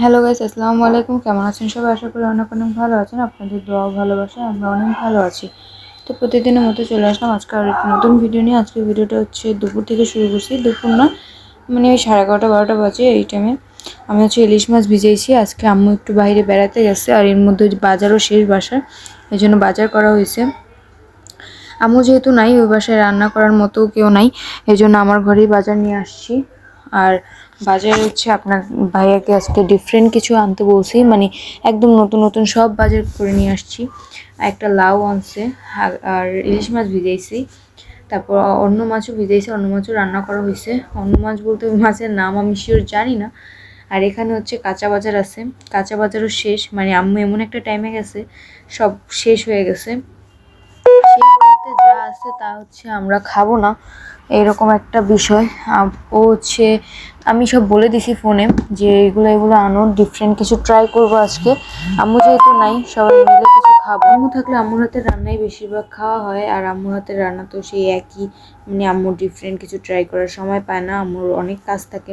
Hello guys আসসালামু আলাইকুম। কেমন আছেন সবাই? আশা করি অনেক অনেক ভালো আছেন। আপনাদের দোয়া ভালোবাসা, আমরা অনেক ভালো আছি। তো প্রতিদিনের মতো চলে আসলাম। আজকে আর একটি নতুন ভিডিও নিয়ে। আজকে ভিডিওটা হচ্ছে দুপুর থেকে শুরু করছি। দুপুর না মানে ওই সাড়ে এগারোটা, বারোটা বাজে এই টাইমে আমি হচ্ছে ইলিশ মাছ ভিজেছি আজকে আম্মু একটু বাইরে বেড়াতে গেছে আর এর মধ্যে বাজারও শেষ বাসার, এই জন্য বাজার করা হয়েছে। আম্মু যেহেতু নাই, ওই বাসায় রান্না করার মতো কেউ নাই, এই জন্য আমার ঘরেই বাজার নিয়ে আসছি। আর বাজারে হচ্ছে আপনার ভাইয়াকে আজকে ডিফারেন্ট কিছু আনতে বলছি মানে একদম নতুন নতুন সব বাজার করে নিয়ে আসছি। একটা লাউ আনছে, আর- ইলিশ মাছ ভিজাইছি। তারপর অন্য মাছও ভিজাইছি, অন্য মাছও রান্না করা হয়েছে। অন্য মাছ বলতে মাছের নাম আমি শিওর জানি না। আর এখানে হচ্ছে কাঁচা বাজার আছে। কাঁচা বাজারও শেষ মানে আম্মু এমন একটা টাইমে গেছে, সব শেষ হয়ে গেছে। আছে, তা হচ্ছে আমরা খাব না। এরকম একটা বিষয়। ও হচ্ছে, আমি সব বলে দিছি ফোনে যে এগুলো এগুলো আনো ডিফারেন্ট কিছু ট্রাই করব আজকে। আম্মু যেহেতু নাই, সবাই মিলে কিছু খাব। আম্মু থাকলে আম্মুর হাতের রান্নাই বেশিরভাগ খাওয়া হয়, আর আম্মুর হাতের রান্না তো সেই একই। মানে আম্মুর ডিফারেন্ট কিছু ট্রাই করার সময় পায় না, আম্মুর অনেক কাজ থাকে।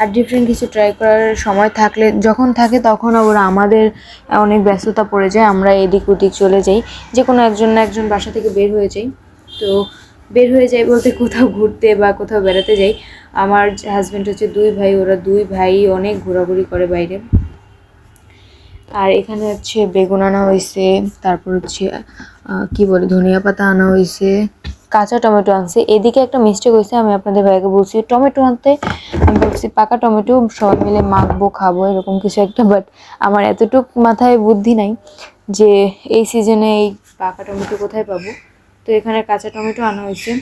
আর ডিফারেন্ট কিছু ট্রাই করার সময় থাকলে, যখন থাকে তখন আবার আমাদের অনেক ব্যস্ততা পড়ে যায়, আমরা এদিক ওদিক চলে যাই। যে কোনো একজন না একজন বাসা থেকে বের হয়ে যাই। তো বের হয়ে যাই বলতে কোথাও ঘুরতে বা কোথাও বেড়াতে যাই। আমার হাজব্যান্ড হচ্ছে দুই ভাই, ওরা দুই ভাই অনেক ঘোরাঘুরি করে বাইরে। আর এখানে হচ্ছে বেগুন আনা হয়েছে তারপর হচ্ছে কি বলে, ধনিয়া পাতা আনা হয়েছে কাঁচা টমেটো আনছে। এদিকে একটা মিস্টেক হয়েছে আমি আপনাদের ভাইকে বলছি, টমেটো আনতে? আমি বলছি, পাকা টমেটো, সবাই মিলে মাখবো, খাব, এরকম কিছু একটা বাট আমার এতটুক মাথায় বুদ্ধি নাই যে এই সিজনে এই পাকা টমেটো কোথায় পাবো। তো এখানে কাঁচা টমেটো আনা হয়েছে।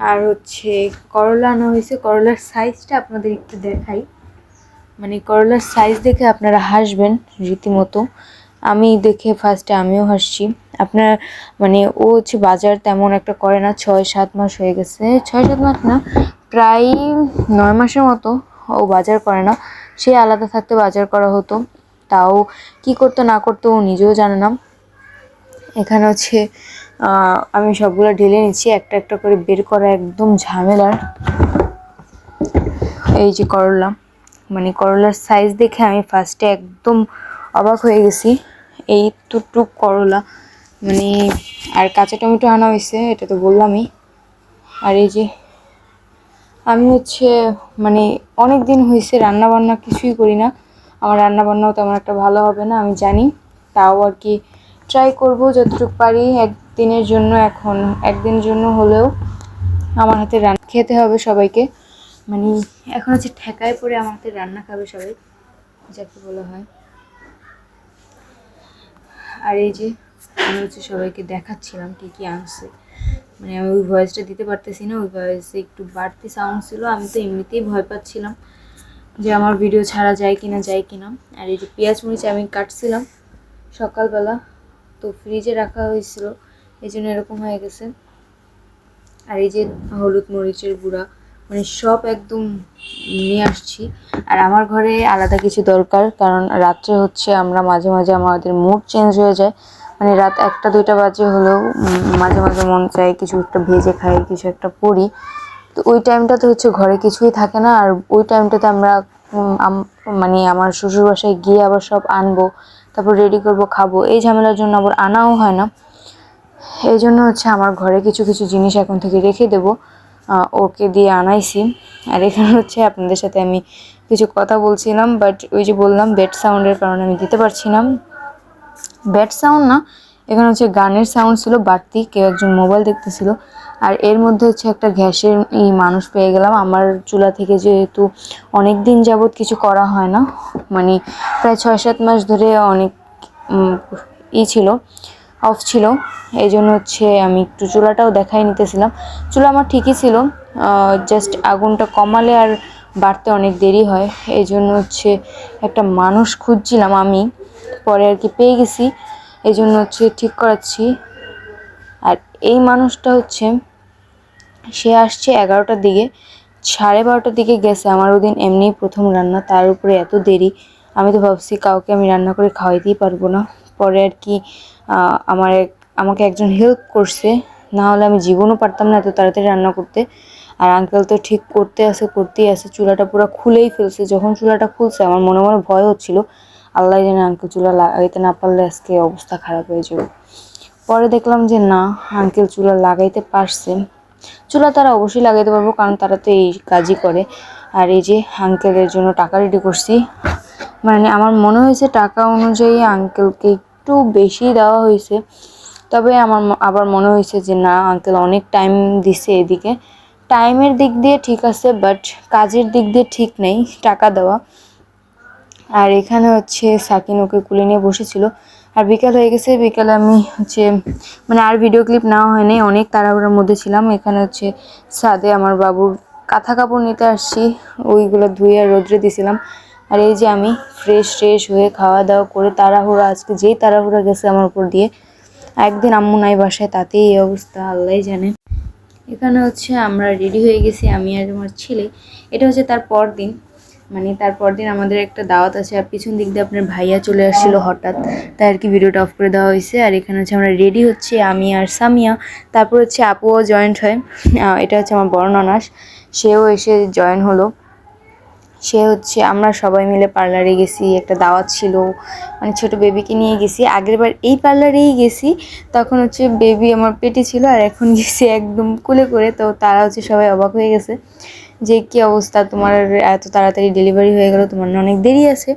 আর হচ্ছে করলা আনা হয়েছে। করলার সাইজটা আপনাদের একটু দেখাই। মানে করলার সাইজ দেখে আপনারা হাসবেন রীতিমতো। আমি দেখে ফার্স্টে আমিও হাসছি। আপনার মানে ও হচ্ছে বাজার তেমন একটা করে না, ছয় সাত মাস হয়ে গেছে। ছয় সাত মাস না, প্রায় নয় মাসের মতো ও বাজার করে না। সে আলাদা থাকতে বাজার করা হতো। তাও কি করতো, না করতো ও নিজেও জানে না। এখানে হচ্ছে আমি সবগুলো ঢেলে নিচ্ছি, একটা একটা করে বের করা একদম ঝামেলার। এই যে করলা। মানে করলার সাইজ দেখে আমি ফার্স্টে একদম অবাক হয়ে গেছি। এই টুকটুক করলা। মানে আর কাঁচা টমেটো আনা হয়েছে, এটা তো বললামই। আর এই যে, আমি হচ্ছে মানে অনেক দিন হয়েছে রান্না বান্না কিছুই করি না। আমার রান্না বান্নাও তেমন একটা ভালো হবে না, আমি জানি। তাও আর কি ট্রাই করব যতটুকু পারি, একদিনের জন্য এখন একদিনের জন্য হলেও আমার হাতে রান্না খেতে হবে সবাইকে। মানে এখন হচ্ছে ঠেকায় পড়ে আমার হাতে রান্না খাবে সবাই, যাকে বলা হয়। আর এই যে আমি হচ্ছে সবাইকে দেখাচ্ছিলাম কী কী আনছে। মানে আমি ওই ভয়েসটা দিতে পারতেছি না, ওই ভয়েসে একটু বাড়তি সাউন্ড ছিল, আমি তো এমনিতেই ভয় পাচ্ছিলাম যে আমার ভিডিও ছাড়া যায় কিনা যায় কিনা। আর এই যে পেঁয়াজ মরিচ আমি কাটছিলাম, সকালবেলা তো ফ্রিজে রাখা হয়েছিল, এই জন্য এরকম হয়ে গেছে। আর এই যে হলুদ মরিচের গুঁড়া মানে সব একদম নিয়ে আসছি। আর আমার ঘরে আলাদা কিছু দরকার, কারণ রাত্রে হচ্ছে আমরা মাঝে মাঝে আমাদের মুড চেঞ্জ হয়ে যায়। মানে রাত একটা, দুইটা বাজে হলেও মাঝে মাঝে মন চায় কিছু একটা ভেজে খাই, কিছু একটা পড়ি তো ওই টাইমটাতে হচ্ছে ঘরে কিছুই থাকে না, আর ওই টাইমটাতে আমরা মানে আমার শ্বশুর বাসায় গিয়ে আবার সব আনব, তারপর রেডি করব, খাব। এই ঝামেলার জন্য আবার আনাও হয় না। এই জন্য হচ্ছে আমার ঘরে কিছু কিছু জিনিস এখন থেকে রেখে দেব। ওকে দিয়ে আনাইছি। আর এখানে হচ্ছে আপনাদের সাথে আমি কিছু কথা বলছিলাম বাট ওই যে বললাম বেড সাউন্ডের কারণে আমি দিতে পারছি না ব্যাড সাউন্ড না, এখানে হচ্ছে গানের সাউন্ড ছিল, বাড়তি, কেউ একজন মোবাইল দেখতেছিল। আর এর মধ্যে হচ্ছে একটা গ্যাসের এই মানুষ পেয়ে গেলাম। আমার চুলা থেকে যেহেতু অনেক দিন যাবৎ কিছু করা হয় না মানে প্রায় ছয় সাত মাস ধরে অনেক ই ছিল। অফ ছিল। এই জন্য হচ্ছে আমি একটু চুলাটাও দেখাই নিতেছিলাম। চুলা আমার ঠিকই ছিল। জাস্ট আগুনটা কমালে আর বাড়তে অনেক দেরি হয়। এই জন্য হচ্ছে একটা মানুষ খুঁজছিলাম আমি। পরে আর কি পেয়ে গেছি। এই জন্য হচ্ছে ঠিক করাচ্ছি। আর এই মানুষটা হচ্ছে, সে আসছে এগারোটার দিকে। সাড়ে বারোটার দিকে গেছে। আমার ওদিন এমনিই প্রথম রান্না, তার উপরে এত দেরি। আমি তো ভাবছি কাউকে আমি রান্না করে খাওয়াইতেই পারব না। পরে আর কি আমার এক আমাকে একজন হেল্প করছে। না হলে আমি জীবনও পারতাম না এত তাড়াতাড়ি রান্না করতে। আর আঙ্কেল তো ঠিক করতে আসে করতেই আসে চুলাটা পুরো খুলেই ফেলছে। যখন চুলাটা খুলছে, আমার মনে মনে ভয় হচ্ছিল। আল্লাহ জানে আঙ্কেল চুলা লাগাইতে না পারলে আজকে অবস্থা খারাপ হয়ে যাবে। পরে দেখলাম যে না আঙ্কেল চুলা লাগাইতে পারছে। চুলা তারা অবশ্যই লাগাইতে পারব, কারণ তারা তো এই কাজই করে। আর এই যে আঙ্কেলের জন্য টাকা রেডি করছি। মানে আমার মনে হয়েছে টাকা অনুযায়ী আঙ্কেলকে একটু বেশি দেওয়া হয়েছে। তবে আমার আবার মনে হয়েছে যে, না আঙ্কেল অনেক টাইম দিছে এদিকে। টাইমের দিক দিয়ে ঠিক আছে বাট কাজের দিক দিয়ে ঠিক নেই, টাকা দেওয়া। আর এখানে হচ্ছে সাকিন ওকে কুলে নিয়ে বসেছিল। আর বিকাল হয়ে গেছে, বিকালে আমি হচ্ছে মানে আর ভিডিও ক্লিপ নেওয়া হয়নি, অনেক তাড়াহুড়ার মধ্যে ছিলাম। এখানে হচ্ছে ছাদে আমার বাবুর কাঁথা কাপড় নিতে আসছি, ওইগুলো ধুয়ে আর রোদ্রে দিছিলাম। আর এই যে আমি ফ্রেশ ফ্রেশ হয়ে খাওয়া দাওয়া করে তাড়াহুড়া, আজকে যেই তাড়াহুড়া গেছে আমার উপর দিয়ে, একদিন আম্মু নাই বাসায়, তাতেই এই অবস্থা, আল্লাহ জানে। এখানে হচ্ছে আমরা রেডি হয়ে গেছি, আমি আর আমার ছেলে। এটা হচ্ছে তার পর দিন মানে তার পর দিন আমাদের একটা দাওয়াত আছে, আর পিছন দিক দিয়ে আপনার ভাইয়া চলে আসছিল হঠাৎ। তাই আর কি ভিডিওটা অফ করে দেওয়া হয়েছে, আর এখানে হচ্ছে আমরা রেডি হচ্ছে, আমি আর সামিয়া। তারপর হচ্ছে আপুও জয়েন্ট হয় এটা হচ্ছে আমার বড় ননাস, সেও এসে জয়েন হলো। সে হচ্ছে আমরা সবাই মিলে পার্লারে গেছি, একটা দাওয়াত ছিল মানে ছোট বেবিকে নিয়ে গেছি। আগের বার এই পার্লারেই গেছি, তখন হচ্ছে বেবি আমার পেটে ছিল আর এখন গেছি একদম কুলে করে, তো তারা হচ্ছে সবাই অবাক হয়ে গেছে যে কী অবস্থা, তোমার এত তাড়াতাড়ি ডেলিভারি হয়ে গেল, তোমার অনেক দেরি আছে।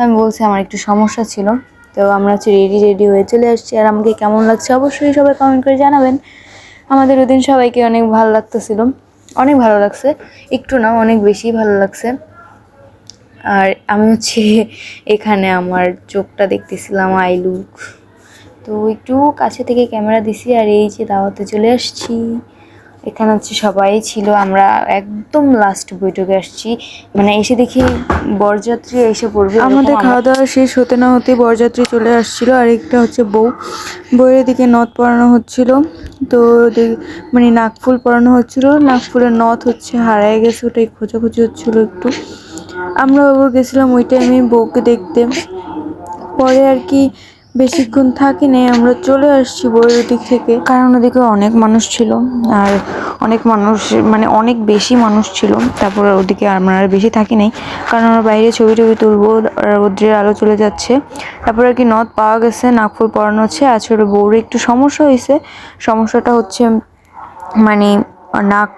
আমি বলছি, আমার একটু সমস্যা ছিল। তো আমরা হচ্ছে রেডি রেডি হয়ে চলে আসছি। আর আমাকে কেমন লাগছে অবশ্যই সবাই কমেন্ট করে জানাবেন। আমাদের ওদিন সবাইকে অনেক ভালো লাগতেছিল। অনেক ভালো লাগছে, একটু না, অনেক বেশি ভালো লাগছে। আর আমি হচ্ছে এখানে আমার চোখটা দেখতেছিলাম আই লুক। তো একটু কাছে থেকে ক্যামেরা দিছি আর এই যে দাওয়াতে চলে আসছি। এখানে হচ্ছে সবাই ছিল আমরা একদম লাস্ট বৈঠকে আসছি। মানে এসে দেখি বরযাত্রী এসে পড়বে আমাদের খাওয়া দাওয়া শেষ হতে না হতে বরযাত্রী চলে আসছিল। আর একটা হচ্ছে বউ। বউয়ের দিকে নথ পরানো হচ্ছিল। তো মানে নাকফুল পরানো হচ্ছিল। নাকফুলের নথ হচ্ছে হারায় গেছে ওটাই খোঁজাখুঁজি হচ্ছিল একটু। আমরা ওর গেছিলাম ওই টাইমে বউকে দেখতে। পরে আর কি বেশিক্ষণ থাকি নাই, আমরা চলে আসছি বউয়ের দিক থেকে। কারণ ওদিকে অনেক মানুষ ছিল আর অনেক মানুষ মানে অনেক বেশি মানুষ ছিল। তারপর ওদিকে আমরা আর বেশি থাকি নাই, কারণ আমরা বাইরে ছবি টবি তুলবো, রৌদ্রের আলো চলে যাচ্ছে। তারপর আর কি নথ পাওয়া গেছে নাগফুল পড়ানো হচ্ছে আসলে বউর একটু সমস্যা হয়েছে। সমস্যাটা হচ্ছে মানে নাক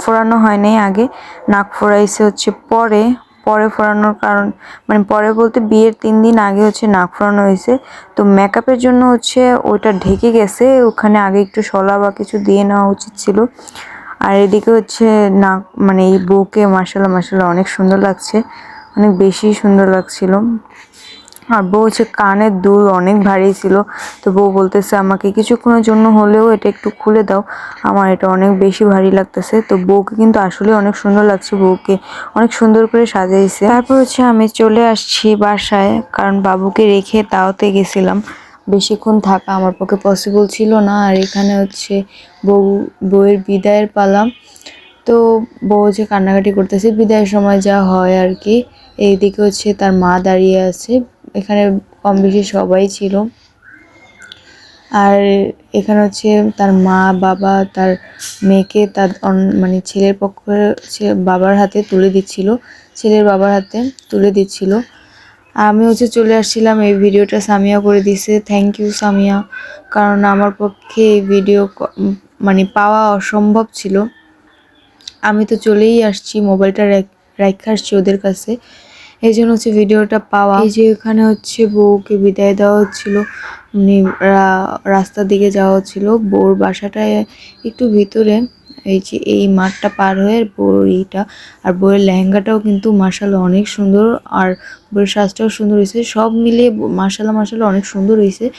ফোরানো হয় নাই আগে, নাক ফোরাইছে হচ্ছে পরে। পরে ফোরানোর কারণ মানে পরে বলতে বিয়ের তিন দিন আগে হচ্ছে নাক ফোরানো হয়েছে। তো মেকআপের জন্য হচ্ছে ওইটা ঢেকে গেছে, ওখানে আগে একটু শলা বা কিছু দিয়ে নেওয়া উচিত ছিল। আর এদিকে হচ্ছে নাক মানে এই বউকে মার্শাল্লাহ মার্শাল্লাহ অনেক সুন্দর লাগছে, অনেক বেশি সুন্দর লাগছিল। আর বউ হচ্ছে কানের দুল অনেক ভারী ছিল, তো বউ বলতেছে, আমাকে কিছুক্ষণের জন্য হলেও এটা একটু খুলে দাও, আমার এটা অনেক বেশি ভারী লাগতেছে। তো বউকে কিন্তু আসলে অনেক সুন্দর লাগছে, বউকে অনেক সুন্দর করে সাজাইছে। তারপর হচ্ছে আমি চলে আসছি বাসায়, কারণ বাবুকে রেখে তাওতে গেছিলাম। বেশিক্ষণ থাকা আমার পক্ষে পসিবল ছিল না, আর এখানে হচ্ছে বউ, বউয়ের বিদায়ের পালাম তো বউ যে কান্নাকাটি করতেছে, বিদায়ের সময় যা হয় আর কি, এইদিকে হচ্ছে তার মা দাঁড়িয়ে আছে। এখানে কম বেশি সবাই ছিল। আর এখানে হচ্ছে তার মা, বাবা, তার মেয়েকে তার মানে ছেলের পক্ষে বাবার হাতে তুলে দিচ্ছিল। ছেলের বাবার হাতে তুলে দিচ্ছিল। আমি হচ্ছে চলে আসছিলাম, এই ভিডিওটা সামিয়া করে দিছে। Thank you Samia. কারণ আমার পক্ষে এই ভিডিও মানে পাওয়া অসম্ভব ছিল। আমি তো চলেই আসছি মোবাইলটা রেখে আসছি ওদের কাছে। এই জন্য হচ্ছে ভিডিওটা পাওয়া। এই যে এখানে হচ্ছে বউকে বিদায় দেওয়া হচ্ছিল রা- রাস্তার দিকে যাওয়া হচ্ছিল। বউর বাসাটা একটু ভিতরে, এই যে এই মাঠটা পার হয়ে বউর এইটা আর বউয়ের লেহেঙ্গাটাও কিন্তু মার্শাল অনেক সুন্দর, আর বউয়ের সাজটাও সুন্দর হয়েছে। সব মিলিয়ে মার্শাল্লাহ মার্শাল্লাহ অনেক সুন্দর হয়েছে।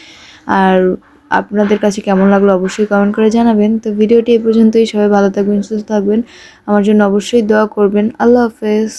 আর আপনাদের কাছে কেমন লাগল অবশ্যই কমেন্ট করে জানাবেন। তো ভিডিওটি এই পর্যন্তই। সবাই ভালো থাকবেন, সুস্থ থাকবেন। আমার জন্য অবশ্যই দোয়া করবেন। আল্লাহ হাফেজ।